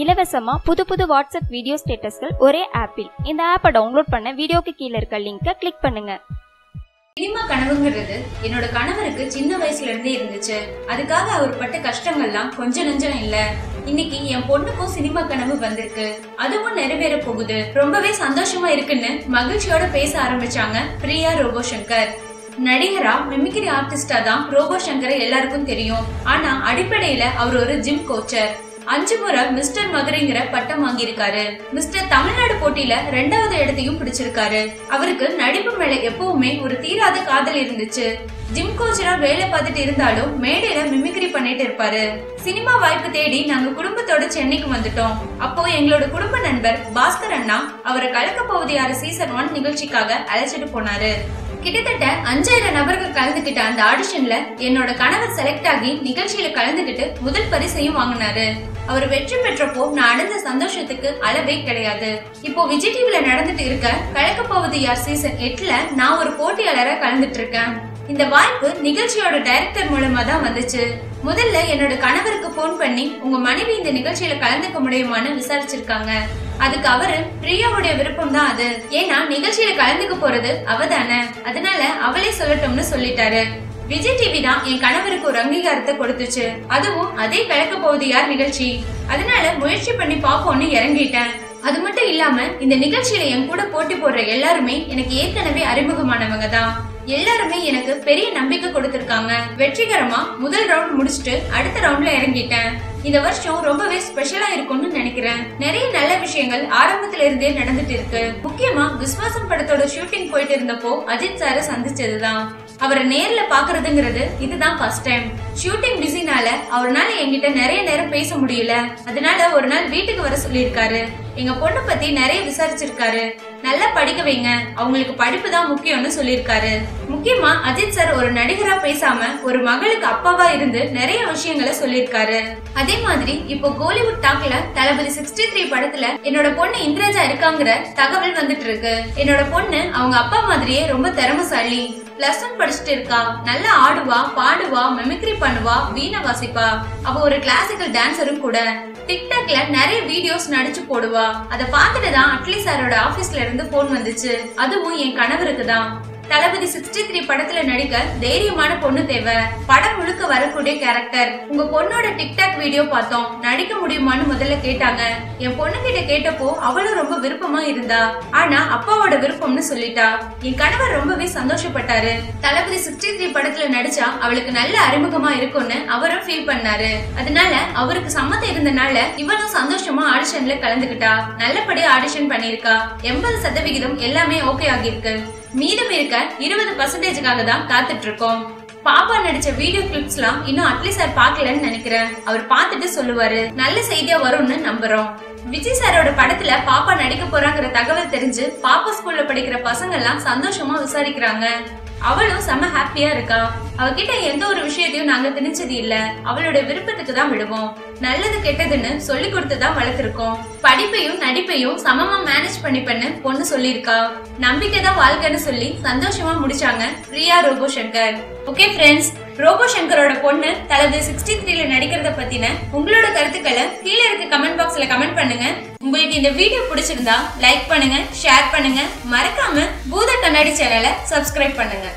இலவசமா புது புது வாட்ஸ்அப் வீடியோ ஸ்டேட்டஸ்கள் ஒரே ஆப்பில். இந்த ஆப்பை டவுன்லோட் பண்ண வீடியோக்கு கீழே இருக்க லிங்கை கிளிக் பண்ணுங்க. சினிமா கனவுங்கிறது என்னோட கணவருக்கு சின்ன வயசுல இருந்தே இருந்துச்சு. அதுக்காக அவர் பட்ட கஷ்டங்கள்லாம் கொஞ்சம் நஞ்சம் இல்ல. இன்னைக்கு என் பொண்ணுக்கும் சினிமா கனவு வந்திருக்கு. அதுவும் நிறைவேற போகுது. ரொம்பவே சந்தோஷமா இருக்குன்னு மகிழ்ச்சியோட பேச ஆரம்பிச்சாங்க பிரியா ரோபோ சங்கர் நடிகரா மிமிக்ரி ஆர்டிஸ்டா தான் ரோபோ சங்கரை எல்லாருக்கும் தெரியும். ஆனா அடிப்படையில அவர் ஒரு ஜிம் கோச்சர் அஞ்சு முறை மிஸ்டர் மதுரைங்கிற பட்டம் வாங்கியிருக்காரு. மிஸ்டர் தமிழ்நாடு போட்டியில ரெண்டாவது இடத்தையும் பிடிச்சிருக்காரு. அவருக்கு நடிப்பு மேல எப்பவுமே ஒரு தீராத காதல் இருந்துச்சு. ஜிம் கோச்சரா வேலை பார்த்துட்டு இருந்தாலும் மேடையில மிமிக்ரி பண்ணிட்டு இருப்பாரு. சினிமா வாய்ப்பு தேடி நாங்க குடும்பத்தோட சென்னைக்கு வந்துட்டோம். அப்போ எங்களோட குடும்ப நண்பர் பாஸ்கர் அண்ணா அவரை கலக்க போவது யாரு சீசன் ஒன் நிகழ்ச்சிக்காக அழைச்சிட்டு போனாரு. கிட்டத்தட்ட அஞ்சாயிரம் நபர்கள் கலந்துகிட்ட அந்த ஆடிஷன்ல என்னோட கணவர் செலக்ட் ஆகி நிகழ்ச்சியில கலந்துகிட்டு முதல் பரிசையும் வாங்கினாரு. அவர் வெற்றி பெற்றப்போ நான் அடைந்த சந்தோஷத்துக்கு அளவே கிடையாது. இப்போ விஜய் டிவில நடந்துட்டு இருக்க கலக்க போவது யார் சீசன் எட்டுல நான் ஒரு போட்டியாளரா கலந்துட்டு இருக்கேன். இந்த வாய்ப்பு நிகழ்ச்சியோட டைரக்டர் மூலமா தான் வந்துச்சு. முதல்ல என்னோட கணவருக்கு போன் பண்ணி உங்க மனைவி இந்த நிகழ்ச்சியில கலந்துக்க முடியுமான்னு விசாரிச்சிருக்காங்க. அதுக்கு அவரு பிரியாவுடைய விருப்பம் தான் அது. ஏன்னா நிகழ்ச்சியில கலந்துக்க போறது அவ தானே. அதனால அவளே சொல்லட்டும்னு சொல்லிட்டாரு. விஜய் டிவி தான் என் கணவருக்கு ஒரு அங்கீகாரத்தை கொடுத்துச்சு. அதுவும் அதே கலக்க போகுது யார் நிகழ்ச்சி. அதனால முயற்சி பண்ணி பாப்போம்னு இறங்கிட்டேன். அது மட்டும் இல்லாம இந்த நிகழ்ச்சியில என் கூட போட்டி போடுற எல்லாருமே எனக்கு ஏற்கனவே அறிமுகமானவங்க தான். எல்லாருமே எனக்கு பெரிய நம்பிக்கை கொடுத்திருக்காங்க. வெற்றிகரமா முதல் ரவுண்ட் முடிச்சுட்டு அடுத்த ரவுண்ட்ல இறங்கிட்டேன். இந்த வருஷம் ரொம்பவே ஸ்பெஷலா இருக்கும்னு நினைக்கிறேன். நிறைய நல்ல விஷயங்கள் ஆரம்பத்துல இருந்தே நடந்துட்டு இருக்கு. முக்கியமா விஸ்வாசம் படத்தோட ஷூட்டிங் போயிட்டு இருந்தப்போ அஜித் சார சந்திச்சதுதான். அவரை நேர்ல பாக்குறதுங்கிறது இதுதான் ஃபர்ஸ்ட் டைம் ஷூட்டிங் பிஸினால அவர்னால என்கிட்ட நிறைய நேரம் பேச முடியல. அதனால ஒரு நாள் வீட்டுக்கு வர சொல்லியிருக்காரு. எங்க பொண்ணு பத்தி நிறைய விசாரிச்சிருக்காரு. நல்லா படிக்க வைங்க. அவங்களுக்கு படிப்பு தான் முக்கியம்னு சொல்லியிருக்காரு. முக்கியமா அஜித் சார் ஒரு நடிகரா பேசாம ஒரு மகளுக்கு அப்பாவா இருந்து நிறைய விஷயங்களை சொல்லியிருக்காரு. அதே மாதிரி இப்போ கோலிவுட் டாக்ல தளபதி சிக்ஸ்டி த்ரீ படத்துல என்னோட பொண்ணு இந்திராஜா இருக்காங்கிற தகவல் வந்துட்டு இருக்கு. என்னோட பொண்ணு அவங்க அப்பா மாதிரியே ரொம்ப திறமசாலி. பிளஸ் ஒன் படிச்சுட்டு இருக்கா நல்லா ஆடுவா பாடுவா மெமிக்ரி பண்ணுவா வீணை வாசிப்பா. அவ ஒரு கிளாசிக்கல் டான்சரும் கூட. டிக்டாக்ல நிறைய வீடியோஸ் நடிச்சு போடுவா. அதை பார்த்துட்டு தான் அட்லீஸ்ட் சாரோட ஆபீஸ்ல இருந்து போன் வந்துச்சு. அதுவும் என் கணவருக்கு தான். தளபதி சிக்ஸ்டி த்ரீ படத்துல நடிக்க தைரியமான பொண்ணு தேவை. படம் முழுக்க வரக்கூடிய கேரக்டர் உங்க பொண்ணோட டிக்டாக் வீடியோ பார்த்தோம். நடிக்க முடியுமான்னு முதல்ல கேட்டாங்க. என் பொண்ணு கிட்ட கேட்டப்போ அவளும் ரொம்ப விருப்பமா இருந்தா. ஆனா அப்பாவோட விருப்பம்னு சொல்லிட்டா. என் கணவர் ரொம்பவே சந்தோஷப்பட்டாரு. தளபதி சிக்ஸ்டி த்ரீ படத்துல நடிச்சா அவளுக்கு நல்ல அறிமுகமா இருக்கும்னு அவரும் ஃபீல் பண்ணாரு. அதனால அவருக்கு சம்மதம் இருந்தனால இவனும் சந்தோஷமா ஆடிஷன்ல கலந்துகிட்டா நல்லபடியா ஆடிஷன் பண்ணிருக்கா எண்பது சதவிகிதம் எல்லாமே ஓகே ஆகியிருக்கு. மீதம் இருக்க இருபது பர்சன்டேஜுக்காக தான் காத்துட்டு இருக்கோம் பாப்பா நடிச்ச வீடியோ கிளிப்ஸ்லாம் இன்னும் அட்லி சார் பாக்கலன்னு நினைக்கிறேன். அவர் பார்த்துட்டு சொல்லுவாரு. நல்ல செய்தியா வரும்னு நம்புறோம். விஜய் சாரோட படத்துல பாப்பா நடிக்க போறாங்கிற தகவல் தெரிஞ்சு பாப்பா ஸ்கூல்ல படிக்கிற பசங்க எல்லாம் சந்தோஷமா விசாரிக்கிறாங்க. அவளும் செம ஹாப்பியா இருக்கா? அவகிட்ட எந்த ஒரு விஷயத்தையும் நாங்க திணிச்சது இல்ல. அவளோட விருப்பத்துக்கு தான் விடுவோம். நல்லது கெட்டதுன்னு சொல்லி கொடுத்துதான் வளர்த்திருக்கோம். படிப்பையும் நடிப்பையும் சமமா மேனேஜ் பண்ணிப்பன்னு பொண்ணு சொல்லியிருக்கா. நம்பிக்கை தான் வாழ்க்கைன்னு சொல்லி சந்தோஷமா முடிச்சாங்க Priya Robo Shankar okay friends Robo சங்கரோட பொண்ணு தனது சிக்ஸ்டி த்ரீல நடிக்கிறத பத்தின உங்களோட கருத்துக்களை கீழே கமெண்ட் பாக்ஸ்ல கமெண்ட் பண்ணுங்க. உங்களுக்கு இந்த வீடியோ பிடிச்சிருந்தா லைக் பண்ணுங்க ஷேர் பண்ணுங்க. மறக்காம பூத கண்ணாடி சேனலை சப்ஸ்கிரைப் பண்ணுங்க.